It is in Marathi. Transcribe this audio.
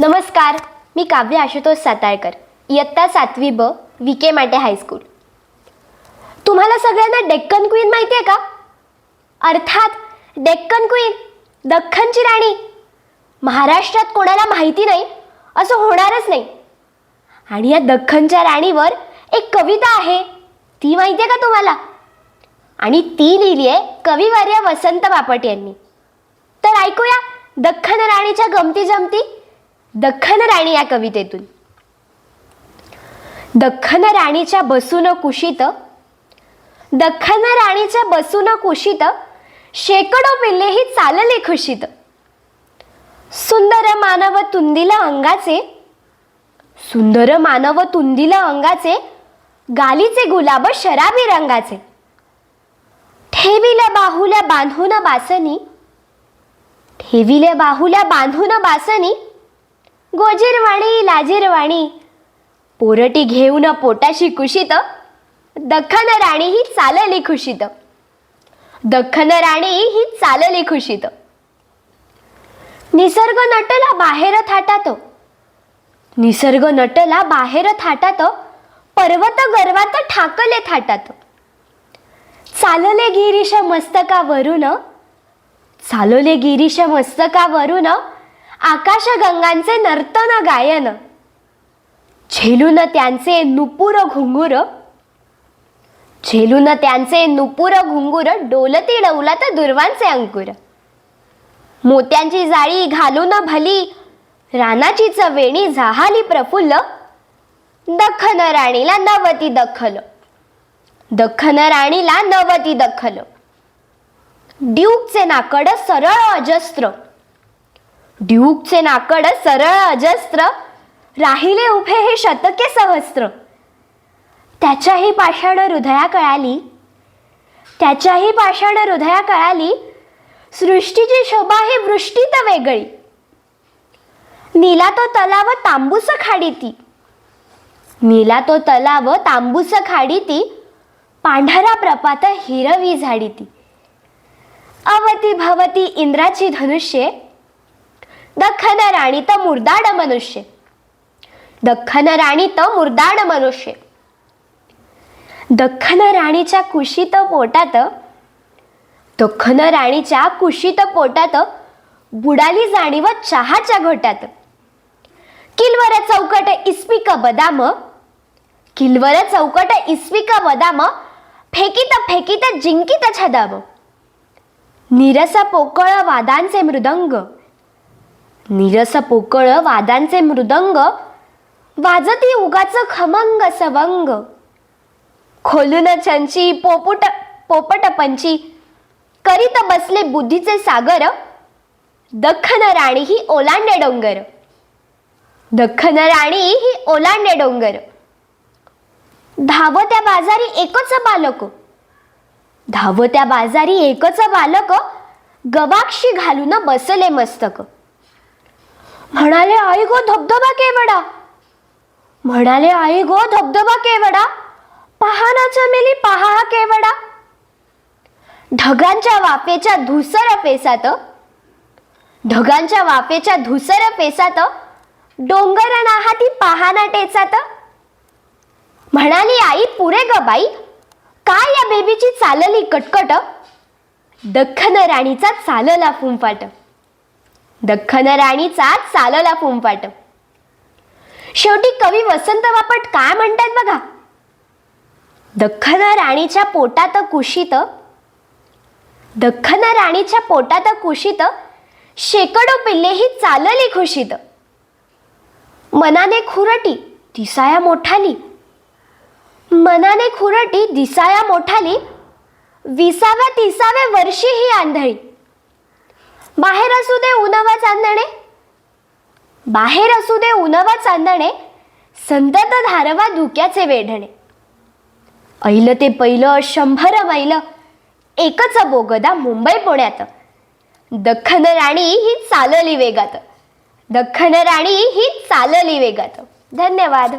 नमस्कार मी काव्य आशुतोष साताळकर इयत्ता सातवी ब विके के माटे हायस्कूल तुम्हाला सगळ्यांना डेक्कन क्वीन माहिती आहे का? अर्थात डेक्कन क्वीन दख्खनची राणी. महाराष्ट्रात कोणाला माहिती नाही असं होणारच नाही. आणि या दख्खनच्या राणीवर एक कविता आहे ती माहिती आहे का तुम्हाला? आणि ती लिहिली आहे कविवर्य वसंत बापट यांनी. तर ऐकूया दख्खन राणीच्या गमती जमती. दख्खन राणी या कवितेतून. दख्खन राणीच्या बसून कुशीत दख्खन राणीच्या बसून कुशीत शेकडो पिल्लेही चालले खुशीत. सुंदर मानव तुंदीला अंगाचे सुंदर मानव तुंदीला अंगाचे गालीचे गुलाब शराबी रंगाचे. ठेविल्या बाहुल्या बांधून बासनी ठेविल्या बाहुल्या बांधून बासनी गोजीरवाणी लाजीरवाणी. पोरटी घेऊन पोटाशी कुशीत दखन राणी ही चालली खुशीत. दखन राणी ही चालली खुशीत. निसर्ग नटला बाहेर थाटात. निसर्ग नटला बाहेर थाटात पर्वत गर्वात ठाकले थाटात. चालले गिरीश मस्तकावरून चालले गिरीश मस्तकावरून आकाशगंगांचे नर्तन गायन. झेलून त्यांचे नुपुर घुंगूर. झेलून त्यांचे नुपुर घुंगूर डोलती डौलात दुर्वांचे अंकुर. मोत्यांची जाळी घालून भली रानाची चवेणी झाहाली प्रफुल्ल. दखन राणीला नवती दखल. दख्खन राणीला नवती दखल. ड्यूकचे नाकड सरळ अजस्त्र. ड्यूकचे नाकड सरळ अजस्त्र राहिले उभे हे शतके सहस्त्र त्याच्याही पाषाण हृदया कळाली त्याच्याही पाषाण हृदया कळाली सृष्टीची शोभा ही वृष्टीत वेगळी. नीला तो तलाव तांबूस खाडी ती नीला तो तलाव तांबूस खाडी ती पांढरा प्रपात हिरवी झाडी ती अवती भवती इंद्राची धनुष्ये दख्खन राणी तर मुर्दाड मनुष्य. दख्खन राणी तर मुर्दाड मनुष्य. दख्खन राणीच्या कुशीत पोटात दख्खन राणीच्या कुशीत पोटात बुडाली जाणीव चहाच्या घोटात. किलवर चौकट इस्पिक बदाम किलवर चौकट इस्पिक बदाम फेकीत फेकीत जिंकित छदाम. निरस पोकळ वादांचे मृदंग. निरस पोकळ वादांचे मृदंग वाजती उगाच खमंग सवंग. खोलून चंची पोपुट पोपट पंची करीत बसले बुद्धीचे सागर दख्खन राणी ही ओलांडे डोंगर. दख्खन राणी ही ओलांडे डोंगर. धावत्या बाजारी एकच बालक. धावत्या बाजारी एकच बालक गवाक्षी घालून बसले मस्तक. म्हणाले आई गो धबधबा केवडा? म्हणाले आई गो धबधबा केवडा? पहा ना चमेली पहा हा केवडा? ढगांच्या वाफेच्या धुसर पेसात ढगांच्या वाफेच्या धुसर पेसात डोंगर नाहाती पहाना टेचात. म्हणाली आई पुरे ग बाई काय या बेबीची चालली कटकट? दख्खन राणीचा चालला फुंफाट. दख्खन राणीचा चालला फुंफाट. शेवटी कवी वसंत बापट काय म्हणतात बघा? दख्खन राणीच्या पोटात कुशीत दख्खन राणीच्या पोटात कुशीत शेकडो पिल्लेही चालली खुशीत. मनाने खुरटी दिसाया मोठाली. मनाने खुरटी दिसाया मोठाली. विसाव्या तिसाव्या वर्षी ही आंधळी. बाहेर असू दे उन्हावा चांदणे. बाहेर असू दे उन्हावा चांदणे संतत धारवा धुक्याचे वेढणे. ऐल ते पहिलं शंभर मैल एकच बोगदा मुंबई पुण्यात. दख्खन राणी ही चालली वेगात. दख्खन राणी ही चालली वेगात. धन्यवाद.